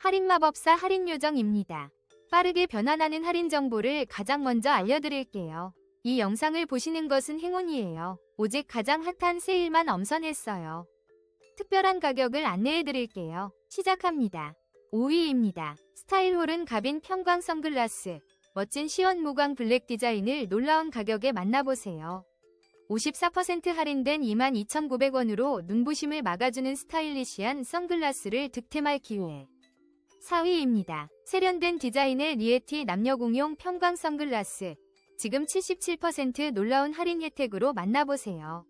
할인 마법사 할인 요정입니다. 빠르게 변환하는 할인 정보를 가장 먼저 알려드릴게요. 이 영상을 보시는 것은 행운이에요. 오직 가장 핫한 세일만 엄선했어요. 특별한 가격을 안내해드릴게요. 시작합니다. 5위입니다. 스타일홀은 가빈 평광 선글라스. 멋진 시원 무광 블랙 디자인을 놀라운 가격에 만나보세요. 54% 할인된 22,900원으로 눈부심을 막아주는 스타일리시한 선글라스를 득템할 기회. 4위입니다. 세련된 디자인의 리에티 남녀공용 평광 선글라스. 지금 77% 놀라운 할인 혜택으로 만나보세요.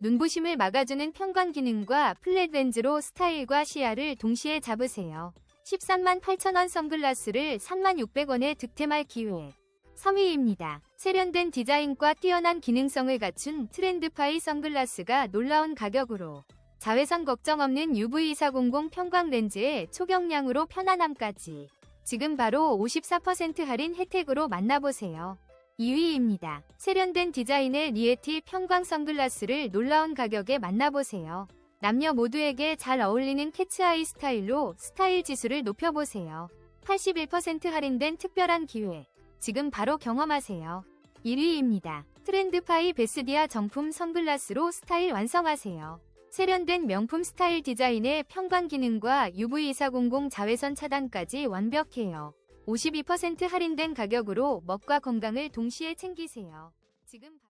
눈부심을 막아주는 평광 기능과 플랫 렌즈로 스타일과 시야를 동시에 잡으세요. 13만 8천원 선글라스를 3만 600원에 득템할 기회. 3위입니다. 세련된 디자인과 뛰어난 기능성을 갖춘 트렌드파이 선글라스가 놀라운 가격으로 자외선 걱정 없는 UV400 평광 렌즈에 초경량으로 편안함까지 지금 바로 54% 할인 혜택으로 만나보세요. 2위입니다. 세련된 디자인의 리에티 평광 선글라스를 놀라운 가격에 만나보세요. 남녀 모두에게 잘 어울리는 캐츠아이 스타일로 스타일 지수를 높여보세요. 81% 할인된 특별한 기회. 지금 바로 경험하세요. 1위입니다. 트렌드파이 베스디아 정품 선글라스로 스타일 완성하세요. 세련된 명품 스타일 디자인의 평광 기능과 UV2400 자외선 차단까지 완벽해요. 52% 할인된 가격으로 멋과 건강을 동시에 챙기세요. 지금 바-